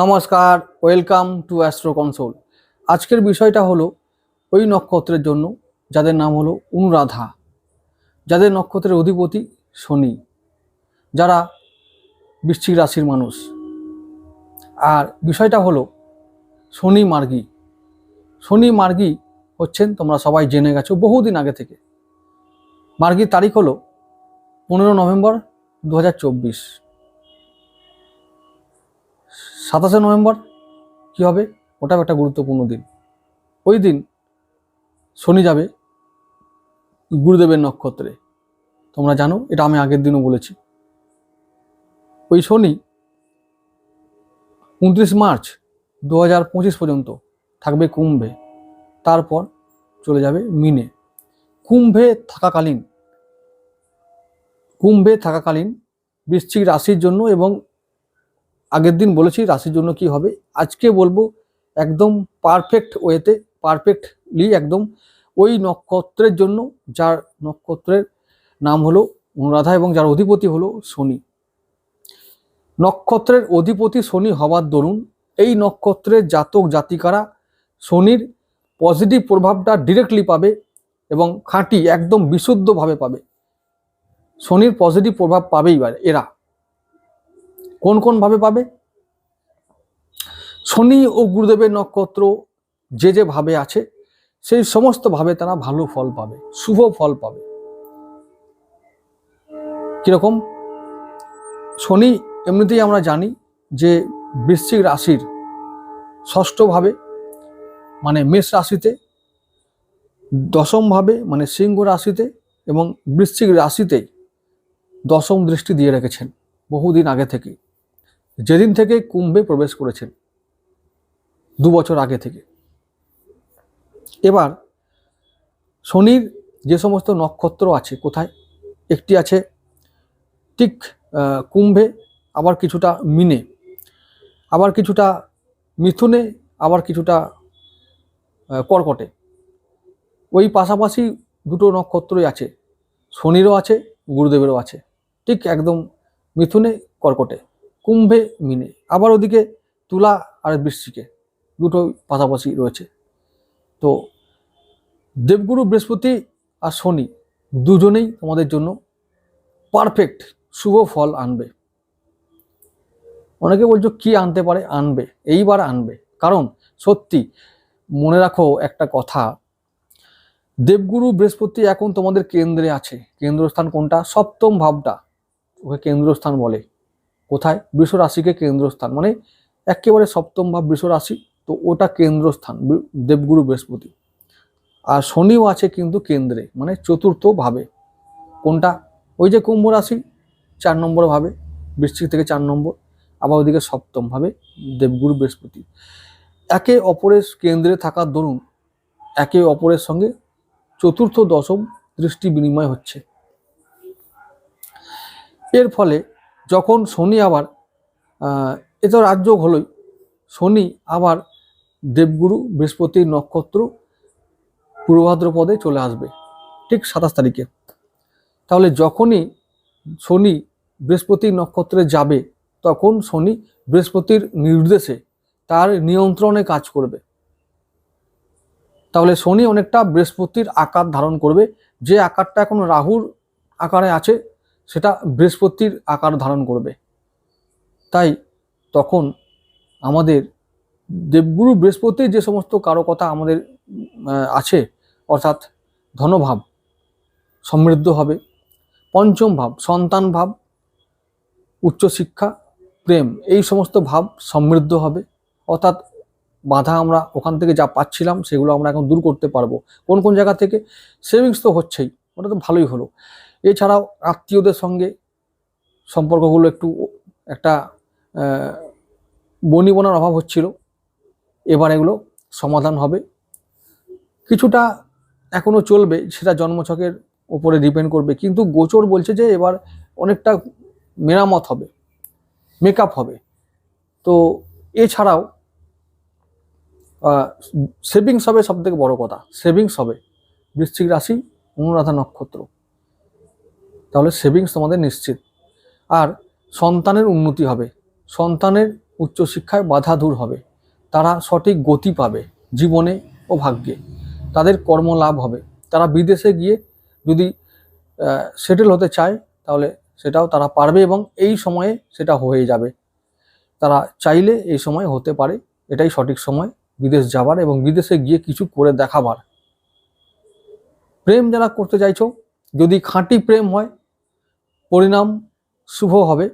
নমস্কার, welcome to Astro Console. আজকের বিষয়টা হলো ওই নক্ষত্রের জন্য, যাদের নাম হলো অনুরাধা। যাদের নক্ষত্রের অধিপতি শনি, যারা বৃশ্চিক রাশির মানুষ। আর বিষয়টা হলো শনি মার্গী। শনি মার্গী হচ্ছেন, তোমরা সবাই জেনে গেছো বহুদিন আগে থেকে। মার্গীর তারিখ হলো পনেরো নভেম্বর দু হাজার চব্বিশ। সাতাশে নভেম্বর, কি হবে? ওটাও একটা গুরুত্বপূর্ণ দিন। ওই দিন শনি যাবে গুরুদেবের নক্ষত্রে। তোমরা জানো, এটা আমি আগের দিনও বলেছি। ওই শনি উনত্রিশ মার্চ দু হাজার পঁচিশ পর্যন্ত থাকবে কুম্ভে। তারপর চলে যাবে মিনে। কুম্ভে থাকাকালীন কুম্ভে থাকাকালীন বৃশ্চিক রাশির জন্য এবং আগের দিন বলেছি রাশির জন্য কি হবে। আজকে বলব একদম পারফেক্ট ওয়েতে পারফেক্টলি একদম ওই নক্ষত্রের জন্য, যার নক্ষত্রের নাম হলো অনুরাধা এবং যার অধিপতি হলো শনি। নক্ষত্রের অধিপতি শনি হওয়ার দরুন এই নক্ষত্রের জাতক জাতিকারা শনির পজিটিভ প্রভাবটা ডিরেক্টলি পাবে এবং খাঁটি একদম বিশুদ্ধভাবে পাবে। শনির পজিটিভ প্রভাব পাবেই এরা। কোন কোন ভাবে পাবে? শনি ও গুরুদেবের নক্ষত্র যে যে ভাবে আছে, সেই সমস্ত ভাবে তারা ভালো ফল পাবে, শুভ ফল পাবে। কীরকম? শনি এমনিতেই আমরা জানি যে বৃশ্চিক রাশির ষষ্ঠ ভাবে মানে মেষ রাশিতে, দশম ভাবে মানে সিংহ রাশিতে এবং বৃশ্চিক রাশিতেই দশম দৃষ্টি দিয়ে রেখেছেন বহুদিন আগে থেকে যেদিন থেকে কুম্ভে প্রবেশ করেছেন, দু বছর আগে থেকে। এবার শনির যে সমস্ত নক্ষত্র আছে কোথায়? একটি আছে ঠিক কুম্ভে, আবার কিছুটা মিনে, আবার কিছুটা মিথুনে, আবার কিছুটা কর্কটে। ওই পাশাপাশি দুটো নক্ষত্রই আছে, শনিরও আছে, গুরুদেবেরও আছে, ঠিক একদম মিথুনে, কর্কটে। কুম্ভে মিনে। আবার ওদিকে তুলা আর বৃষ্টিকে দুটো পাশাপাশি রয়েছে। তো দেবগুরু বৃহস্পতি আর শনি দুজনেই তোমাদের জন্য পারফেক্ট শুভ ফল আনবে। অনেকে বলছো, কি আনতে পারে? আনবে, এইবার আনবে। কারণ সত্যি মনে রাখো একটা কথা, দেবগুরু বৃহস্পতি এখন তোমাদের কেন্দ্রে আছে। কেন্দ্রস্থান কোনটা? সপ্তম ভাবটা ওকে কেন্দ্রস্থান বলে। কোথায়? বৃষ রাশিকে কেন্দ্রস্থান। মানে একেবারে সপ্তম ভাব বৃষ রাশি তো ওটা কেন্দ্রস্থান দেবগুরু বৃহস্পতি। আর শনিও আছে কিন্তু কেন্দ্রে মানে চতুর্থ ভাবে। কোনটা? ওই যে কুম্ভ রাশি, চার নম্বর ভাবে, বৃশ্চিক থেকে চার নম্বর। আবার ওইদিকে সপ্তম ভাবে, দেবগুরু বৃহস্পতি। একে অপরের কেন্দ্রে থাকার দরুন, একে অপরের সঙ্গে চতুর্থ দশম দৃষ্টি বিনিময় হচ্ছে। এর ফলে যখন শনি আবার এ তো রাজযোগ হলোই। শনি আবার দেবগুরু বৃহস্পতির নক্ষত্র পূর্বভাদ্র পদে চলে আসবে, ঠিক সাতাশ তারিখে। তাহলে যখনই শনি বৃহস্পতির নক্ষত্রে যাবে, তখন শনি বৃহস্পতির নির্দেশে তার নিয়ন্ত্রণে কাজ করবে। তাহলে শনি অনেকটা বৃহস্পতির আকার ধারণ করবে। যে আকারটা এখন রাহুর আকারে আছে সেটা বৃহস্পতির আকার ধারণ করবে। তাই তখন আমাদের দেবগুরু বৃহস্পতির যে সমস্ত কারকতা আমাদের আছে, অর্থাৎ ধনভাব, সমৃদ্ধ হবে, পঞ্চম ভাব, সন্তান ভাব, উচ্চশিক্ষা, প্রেম, এই সমস্ত ভাব সমৃদ্ধ হবে। অর্থাৎ বাধা আমরা ওখান থেকে যা পাচ্ছিলাম সেগুলো আমরা এখন দূর করতে পারব। কোন কোন জায়গা থেকে? সেভিংস তো হচ্ছেই, ওটা তো ভালোই হলো। এছাড়াও আত্মীয়দের সঙ্গে সম্পর্কগুলো একটু একটা বনিবনার অভাব হচ্ছিল। এবার এগুলো সমাধান হবে। কিছুটা এখনও চলবে, সেটা জন্মছকের উপরে ডিপেন্ড করবে। কিন্তু গোচর বলছে যে এবার অনেকটা মেরামত হবে মেকআপ হবে। তো এছাড়াও সেভিংস হবে সব থেকে বড় কথা। সেভিংস হবে, বৃশ্চিক রাশি, অনুরাধা নক্ষত্র। তাহলে সেভিংস তোমাদের নিশ্চিত। আর সন্তানের উন্নতি হবে। সন্তানের উচ্চশিক্ষায় বাধা দূর হবে। তারা সঠিক গতি পাবে জীবনে ও ভাগ্যে। তাদের কর্ম লাভ হবে। তারা বিদেশে গিয়ে যদি সেটেল হতে চায়, তাহলে সেটাও তারা পারবে এবং এই সময়ে সেটা হয়ে যাবে। তারা চাইলে এই সময় হতে পারে। এটাই সঠিক সময়। বিদেশ যাবার এবং বিদেশে গিয়ে কিছু করে দেখাবার। প্রেম যারা করতে চাইছো, যদি খাঁটি প্রেম হয় পরিণাম শুভ হবে।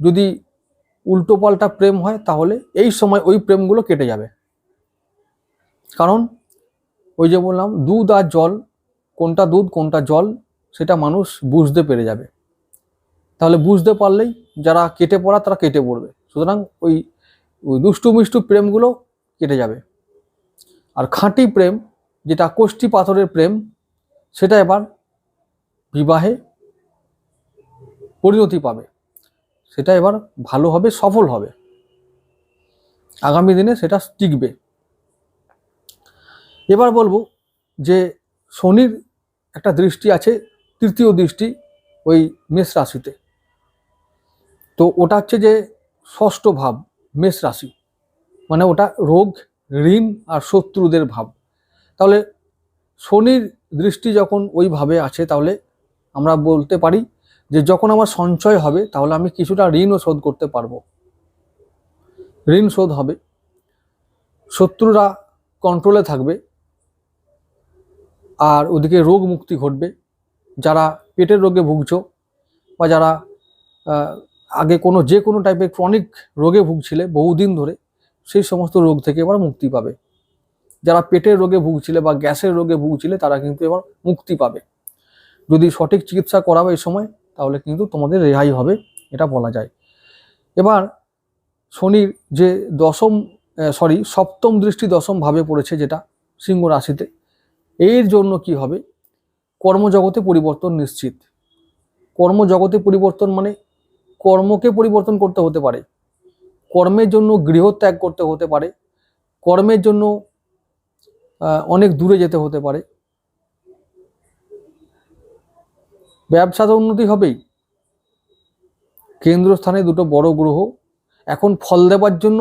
যদি উল্টোপাল্টা প্রেম হয়, তাহলে এই সময় ওই প্রেমগুলো কেটে যাবে। কারণ ওই যে বললাম, দুধ আর জল, কোনটা দুধ, কোনটা জল, সেটা মানুষ বুঝতে পেরে যাবে। তাহলে বুঝতে পারলেই যারা কেটে পড়া, তারা কেটে পড়বে। সুতরাং ওই ওই দুষ্টু মিষ্টু প্রেমগুলো কেটে যাবে। আর খাঁটি প্রেম, যেটা কোষ্ঠী পাথরের প্রেম, সেটা এবার বিবাহে পরিণতি পাবে। সেটা এবার ভালো হবে, সফল হবে। আগামী দিনে সেটা টিকবে। এবার বলব যে শনির একটা দৃষ্টি আছে, তৃতীয় দৃষ্টি ওই মেষ রাশিতে। তো ওটা হচ্ছে যে ষষ্ঠ ভাব, মেষ রাশি। মানে ওটা রোগ, ঋণ আর শত্রুদের ভাব। তাহলে শনির দৃষ্টি যখন ওইভাবে আছে, তাহলে আমরা বলতে পারি যে যখন আমার সঞ্চয় হবে, তাহলে আমি কিছুটা ঋণও শোধ করতে পারব। ঋণ শোধ হবে। শত্রুরা কন্ট্রোলে থাকবে। আর ওদিকে রোগ মুক্তি ঘটবে। যারা পেটের রোগে ভুগছ বা যারা আগে কোনো, যে কোনো টাইপের ক্রনিক রোগে ভুগছিলে বহুদিন ধরে, সেই সমস্ত রোগ থেকে এবার মুক্তি পাবে। যারা পেটের রোগে ভুগছিলে বা গ্যাসের রোগে ভুগছিলে, তারা কিন্তু এবার মুক্তি পাবে। যদি সঠিক চিকিৎসা করাবে এই সময় তাহলে কিন্তু তোমাদের রেহাই হবে, এটা বলা যায়। এবার শনির যে দশম সরি সপ্তম দৃষ্টি দশম ভাবে পড়েছে যেটা সিংহ রাশিতে, এর জন্য কি হবে? কর্মজগতে পরিবর্তন নিশ্চিত। কর্মজগতে পরিবর্তন মানে কর্মকে পরিবর্তন করতে হতে পারে। কর্মের জন্য গৃহত্যাগ করতে হতে পারে। কর্মের জন্য অনেক দূরে যেতে হতে পারে। ব্যবসাতে উন্নতি হবেই। কেন্দ্রস্থানে দুটো বড় গ্রহ এখন ফল দেবার জন্য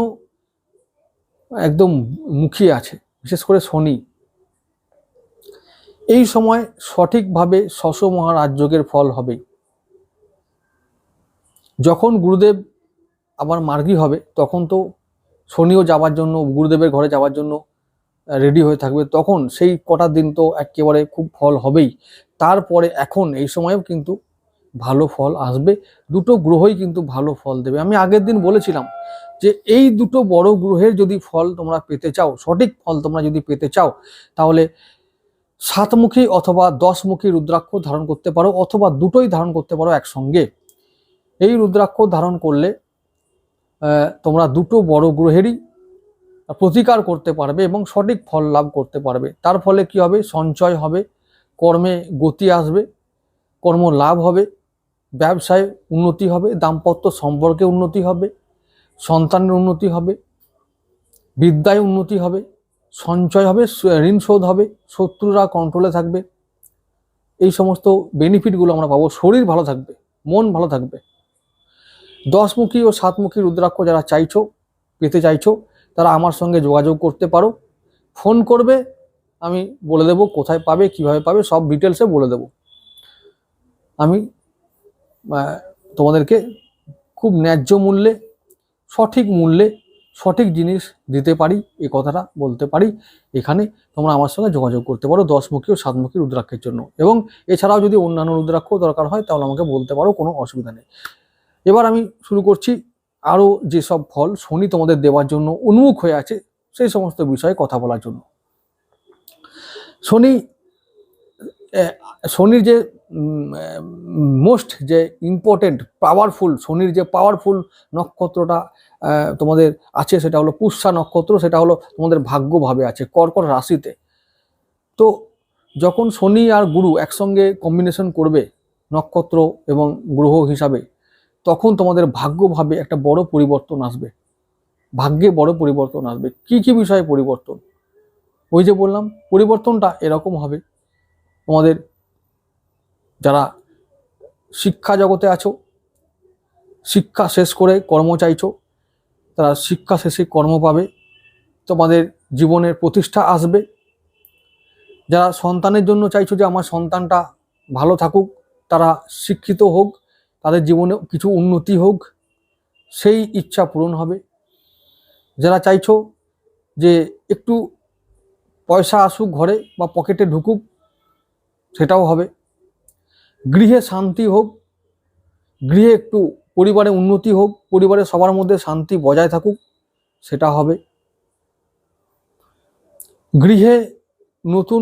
একদম মুখিয়ে আছে, বিশেষ করে শনি। এই সময় সঠিকভাবে শশ মহারাজযোগের ফল হবে। যখন গুরুদেব আবার মার্গী হবে, তখন তো শনিও যাওয়ার জন্য, গুরুদেবের ঘরে যাওয়ার জন্য রেডি হয়ে থাকবে, তখন সেই কটা দিন তো একেবারে খুব ফল হবেই। তারপরে এখন এই সময়েও কিন্তু ভালো ফল আসবে। দুটো গ্রহই কিন্তু ভালো ফল দেবে। আমি আগের দিন বলেছিলাম যে এই দুটো বড় গ্রহের যদি ফল তোমরা পেতে চাও, সঠিক ফল তোমরা যদি পেতে চাও, তাহলে সাতমুখী অথবা দশমুখী রুদ্রাক্ষ ধারণ করতে পারো অথবা দুটোই ধারণ করতে পারো একসঙ্গে। এই রুদ্রাক্ষ ধারণ করলে তোমরা দুটো বড় গ্রহেরই প্রতিকার করতে পারবে এবং সঠিক ফল লাভ করতে পারবে। তার ফলে কি হবে? সঞ্চয় হবে। কর্মে গতি আসবে, কর্ম লাভ হবে, ব্যবসায় উন্নতি হবে, দাম্পত্য সম্পর্কে উন্নতি হবে, সন্তানের উন্নতি হবে, বিদ্যায় উন্নতি হবে, সঞ্চয় হবে ঋণ শোধ হবে, শত্রুরা কন্ট্রোলে থাকবে। এই সমস্ত বেনিফিটগুলো আমরা পাবো। শরীর ভালো থাকবে, মন ভালো থাকবে। দশমুখী ও সাতমুখী রুদ্রাক্ষ যারা চাইছো, পেতে চাইছো, তারা আমার সঙ্গে যোগাযোগ করতে পারো। ফোন করবে আমি বলে দেবো, কোথায় পাবে, কীভাবে পাবে, সব ডিটেলসে বলে দেবো। আমি তোমাদেরকে খুব ন্যায্য মূল্যে, সঠিক মূল্যে সঠিক জিনিস দিতে পারি, এ কথাটা বলতে পারি। এখানে তোমরা আমার সঙ্গে যোগাযোগ করতে পারো, দশমুখী ও সাতমুখী রুদ্রাক্ষের জন্য। এবং এছাড়াও যদি অন্যান্য রুদ্রাক্ষ দরকার হয়, তাহলে আমাকে বলতে পারো, কোনো অসুবিধা নেই। এবার আমি শুরু করছি, আরও যেসব ফল শনি তোমাদের দেওয়ার জন্য উন্মুখ হয়ে আছে, সেই সমস্ত বিষয়ে কথা বলার জন্য। শনি শনির যে মোস্ট যে ইম্পর্টেন্ট পাওয়ারফুল শনির যে পাওয়ারফুল নক্ষত্রটা তোমাদের আছে, সেটা হলো পুষ্যা নক্ষত্র, সেটা হলো তোমাদের ভাগ্যভাবে আছে, কর্কট রাশিতে। তো যখন শনি আর গুরু একসঙ্গে কম্বিনেশন করবে নক্ষত্র এবং গ্রহ হিসাবে, তখন তোমাদের ভাগ্যভাবে একটা বড় পরিবর্তন আসবে। ভাগ্যে বড় পরিবর্তন আসবে। কি কি বিষয়ে পরিবর্তন? ওই যে বললাম, পরিবর্তনটা এরকম হবে। তোমাদের যারা শিক্ষা জগতে আছো, শিক্ষা শেষ করে কর্ম চাইছো, তারা শিক্ষা শেষে কর্ম পাবে। তোমাদের জীবনের প্রতিষ্ঠা আসবে। যারা সন্তানের জন্য চাইছো যে আমার সন্তানটা ভালো থাকুক, তারা শিক্ষিত হোক, তাদের জীবনে কিছু উন্নতি হোক, সেই ইচ্ছা পূরণ হবে। যারা চাইছো যে একটু পয়সা আসুক ঘরে বা পকেটে ঢুকুক, সেটাও হবে। গৃহে শান্তি হোক, গৃহে একটু পরিবারে উন্নতি হোক পরিবারের সবার মধ্যে শান্তি বজায় থাকুক, সেটা হবে। গৃহে নতুন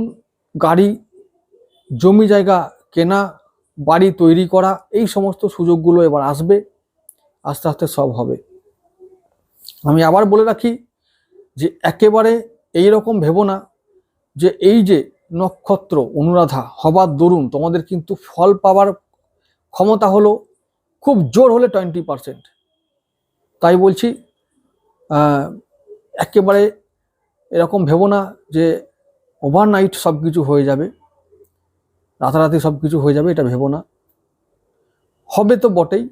গাড়ি, জমি জায়গা কেনা, বাড়ি তৈরি করা, এই সমস্ত সুযোগগুলো এবার আসবে, আস্তে আস্তে সব হবে। আমি আবার বলে রাখি যে একেবারে এই রকম ভেবো না যে এই যে নক্ষত্র, অনুরাধা, হবার দরুন তোমাদের কিন্তু ফল পাওয়ার ক্ষমতা হলো খুব জোর হলে টোয়েন্টি পারসেন্ট তাই বলছি একেবারে এরকম ভেবো না যে ওভারনাইট সব কিছু হয়ে যাবে, রাতারাতি সব কিছু হয়ে যাবে, এটা ভেবো না। হবে তো বটেই,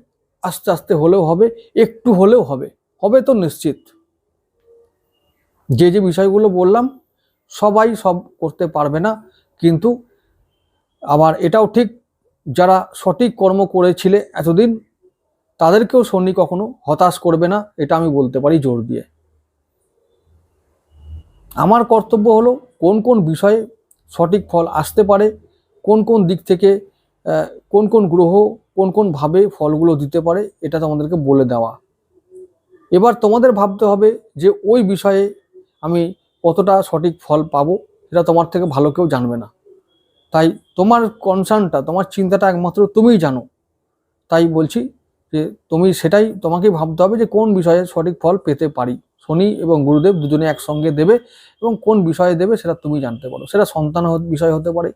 আস্তে আস্তে হলেও হবে, একটু হলেও হবে হবে তো নিশ্চিত। যে যে বিষয়গুলো বললাম সবাই সব করতে পারবে না, কিন্তু আবার এটাও ঠিক, যারা সঠিক কর্ম করেছিলে এতদিন, তাদেরকেও শনি কখনো হতাশ করবে না, এটা আমি বলতে পারি জোর দিয়ে। আমার কর্তব্য হলো কোন কোন বিষয়ে সঠিক ফল আসতে পারে, কোন কোন দিক থেকে কোন কোন গ্রহ, কোন কোন ভাবে ফলগুলো দিতে পারে, এটা তোমাদেরকে বলে দেওয়া। এবার তোমাদের ভাবতে হবে যে ওই বিষয়ে আমি কতটা সঠিক ফল পাবো সেটা তোমার থেকে ভালো কেউ জানবে না। তাই তোমার কনসার্নটা তোমার চিন্তাটা একমাত্র তুমিই জানো। তাই বলছি যে তুমি সেটাই তোমাকেই ভাবতে হবে যে কোন বিষয়ে সঠিক ফল পেতে পারি। শনি এবং গুরুদেব দুজনে একসঙ্গে দেবে এবং কোন বিষয়ে দেবে সেটা তুমি জানতে পারো। সেটা সন্তান বিষয় হতে পারে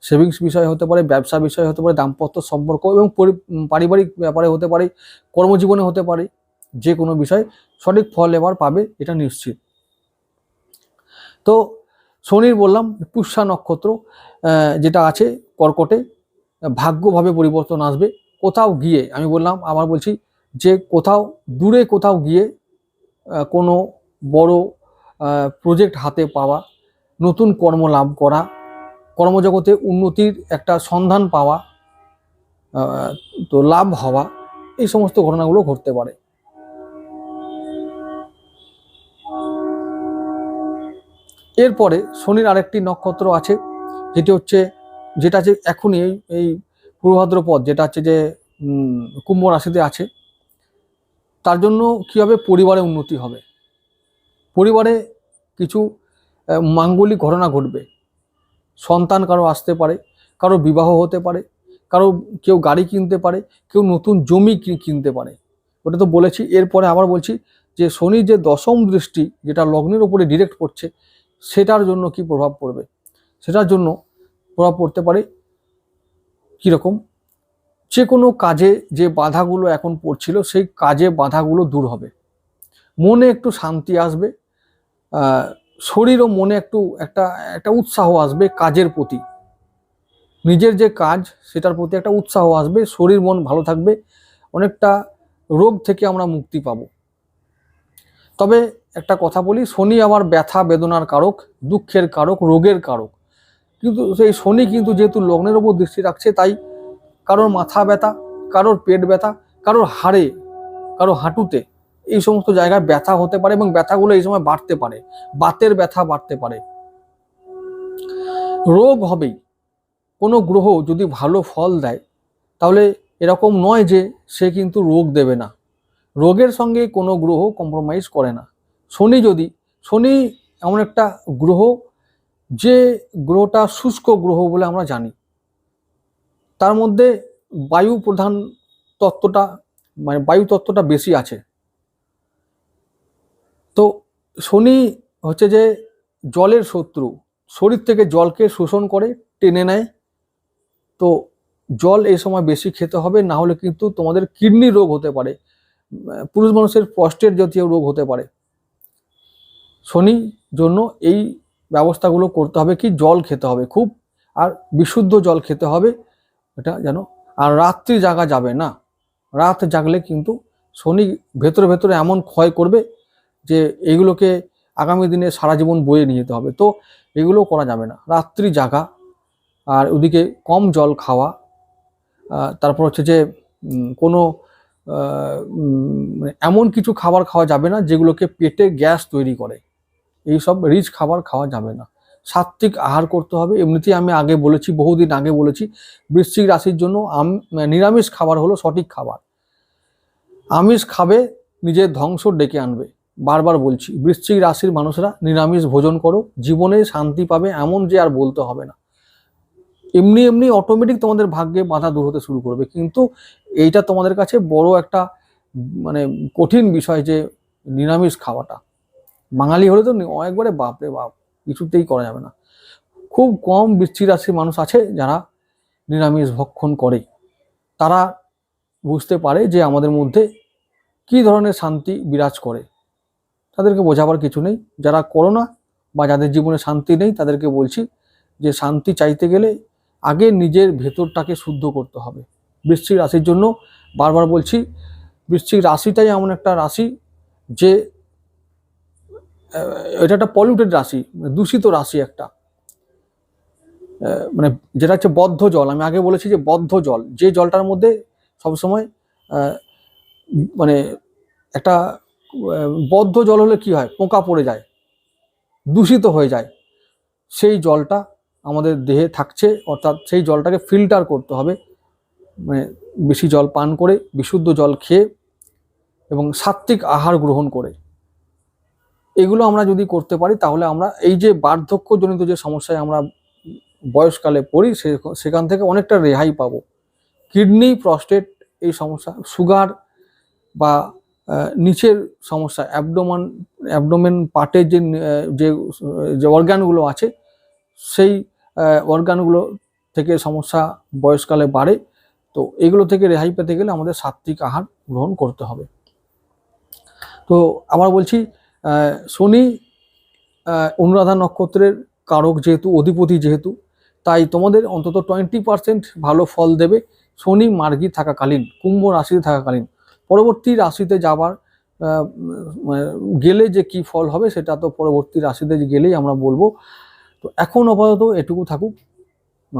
সেভিংস বিষয় হতে পারে, ব্যবসা বিষয় হতে পারে, দাম্পত্য সম্পর্ক এবং পরি- পারিবারিক ব্যাপারে হতে পারে, কর্মজীবনে হতে পারে, যে কোনো বিষয় সঠিক ফল এবার পাবে এটা নিশ্চিত। তো শনির বললাম, পুষ্যা নক্ষত্র যেটা আছে কর্কটে, ভাগ্যভাবে পরিবর্তন আসবে। কোথাও গিয়ে, আমি বললাম, আবার বলছি যে কোথাও, দূরে কোথাও গিয়ে কোনো বড় প্রজেক্ট হাতে পাওয়া, নতুন কর্ম লাভ করা, কর্মজগতে উন্নতির একটা সন্ধান পাওয়া তো লাভ হওয়া, এই সমস্ত ঘটনাগুলো ঘটতে পারে। এরপরে শনির আরেকটি নক্ষত্র আছে, যেটি হচ্ছে, যেটা আছে এখনই এই এই পূর্বভাদ্র পদ যেটা হচ্ছে যে কুম্ভ রাশিতে আছে, তার জন্য কি হবে পরিবারে উন্নতি হবে? পরিবারে কিছু মাঙ্গলিক ঘটনা ঘটবে। সন্তান কারও আসতে পারে, কারও বিবাহ হতে পারে, কারও কেউ গাড়ি কিনতে পারে, কেউ নতুন জমি কিনতে পারে। ওটা তো বলেছি, এরপরে আবার বলছি যে শনির যে দশম দৃষ্টি, যেটা লগ্নের উপরে ডিরেক্ট পড়ছে সেটার জন্য কি প্রভাব পড়বে? সেটার জন্য প্রভাব পড়তে পারে কীরকম? যে কোনো কাজে যে বাধাগুলো এখন পড়ছিল, সেই কাজে বাধাগুলো দূর হবে। মনে একটু শান্তি আসবে শরীর ও মনে একটু একটা একটা উৎসাহ আসবে কাজের প্রতি। নিজের যে কাজ, সেটার প্রতি একটা উৎসাহ আসবে, শরীর মন ভালো থাকবে, অনেকটা রোগ থেকে আমরা মুক্তি পাবো। তবে একটা কথা বলি, শনি আমার ব্যথা বেদনার কারক, দুঃখের কারক, রোগের কারক। কিন্তু সেই শনি কিন্তু যেহেতু লগ্নের ওপর দৃষ্টি রাখছে, তাই কারোর মাথা ব্যথা, কারোর পেট ব্যথা, কারোর হাড়ে কারও হাঁটুতে এই সমস্ত জায়গায় ব্যথা হতে পারে এবং ব্যথাগুলো এই সময় বাড়তে পারে, বাতের ব্যথা বাড়তে পারে। রোগ হবেই। কোনো গ্রহ যদি ভালো ফল দেয়, তাহলে এরকম নয় যে সে কিন্তু রোগ দেবে না। রোগের সঙ্গে কোনো গ্রহ কম্প্রোমাইজ করে না। শনি যদি, শনি এমন একটা গ্রহ, যে গ্রহটা শুষ্ক গ্রহ বলে আমরা জানি। তার মধ্যে বায়ু প্রধান তত্ত্বটা মানে বায়ু তত্ত্বটা বেশি আছে। তো শনি হচ্ছে যে জলের শত্রু, শরীর থেকে জলকে শোষণ করে, টেনে নেয়। তো জল এই সময় বেশি খেতে হবে, না হলে কিন্তু তোমাদের কিডনি রোগ হতে পারে, পুরুষ মানুষের প্রস্টেট জাতীয় রোগ হতে পারে। শনি জন্য এই ব্যবস্থাগুলো করতে হবে কি? জল খেতে হবে খুব। আর বিশুদ্ধ জল খেতে হবে। এটা যেন, আর রাত্রি জাগা যাবে না। রাত জাগলে কিন্তু শনি ভেতরে ভেতরে এমন ক্ষয় করবে যে এইগুলোকে আগামী দিনে সারা জীবন বয়ে নিয়ে যেতে হবে। তো এগুলো করা যাবে না। রাত্রি জাগা, আর ওদিকে কম জল খাওয়া তারপর হচ্ছে যে কোনো মানে এমন কিছু খাবার খাওয়া যাবে না যেগুলোকে পেটে গ্যাস তৈরি করে। এইসব রিচ খাবার খাওয়া যাবে না। সাত্ত্বিক আহার করতে হবে। এমনিতেই আমি আগে বলেছি, বহুদিন আগে বলেছি, বৃশ্চিক রাশির জন্য আম- নিরামিষ খাবার হলো সঠিক খাবার। আমিষ খাবে, নিজের ধ্বংস ডেকে আনবে। বারবার বলছি, বৃশ্চিক রাশির মানুষরা নিরামিষ ভোজন করো, জীবনে শান্তি পাবে এমন যে আর বলতে হবে না। এমনি এমনি অটোমেটিক তোমাদের ভাগ্যে বাধা দূর হতে শুরু করবে। কিন্তু এইটা তোমাদের কাছে বড় একটা মানে কঠিন বিষয় যে নিরামিষ খাওয়াটা। বাঙালি হলে তো নি- একবারে বাপ কিছুতেই করা যাবে না। খুব কম বৃশ্চিক রাশির মানুষ আছে যারা নিরামিষ ভক্ষণ করে। তারা বুঝতে পারে যে আমাদের মধ্যে কী ধরনের শান্তি বিরাজ করে। তাদেরকে বোঝাবার কিছু নেই। যারা করোনা বা যাদের জীবনে শান্তি নেই, তাদেরকে বলছি যে শান্তি চাইতে গেলে আগে নিজের ভেতরটাকে শুদ্ধ করতে হবে। বৃশ্চিক রাশির জন্য বারবার বলছি বৃশ্চিক রাশিটাই এমন একটা রাশি যে এটা একটা পলিউটেড রাশি মানে দূষিত রাশি একটা। মানে যেটা হচ্ছে বদ্ধ জল, আমি আগে বলেছি যে বদ্ধ জল, যে জলটার মধ্যে সবসময় মানে একটা বদ্ধ জল হলে কি হয়? পোকা পড়ে যায়, দূষিত হয়ে যায়। সেই জলটা আমাদের দেহে থাকছে, অর্থাৎ সেই জলটাকে ফিল্টার করতে হবে। মানে বেশি জল পান করে, বিশুদ্ধ জল খেয়ে এবং সাত্ত্বিক আহার গ্রহণ করে। এগুলো আমরা যদি করতে পারি, তাহলে আমরা এই যে বার্ধক্যজনিত যে সমস্যায় আমরা বয়সকালে পড়ি সেখান থেকে অনেকটা রেহাই পাবো। কিডনি, প্রস্টেট এই সমস্যা, সুগার বা নিচের সমস্যা, অ্যাবডোমান, অ্যাবডোমেন পার্টের যে যে অর্গানগুলো আছে, সেই অর্গানগুলো থেকে সমস্যা বয়সকালে বাড়ে। তো এগুলো থেকে রেহাই পেতে গেলে আমাদের সাত্ত্বিক আহার গ্রহণ করতে হবে। তো আবার বলছি শনি অনুরাধা নক্ষত্রের কারক যেহেতু, অধিপতি যেহেতু, তাই তোমাদের অন্তত টোয়েন্টি পার্সেন্ট ভালো ফল দেবে শনি মার্গী থাকাকালীন, কুম্ভ রাশিতে থাকাকালীন। পরবর্তী রাশিতে যাবার মানে গেলে যে কি ফল হবে সেটা তো পরবর্তী রাশিতে গেলেই আমরা বলব। তো এখন আপাতত এটুকু থাকুক।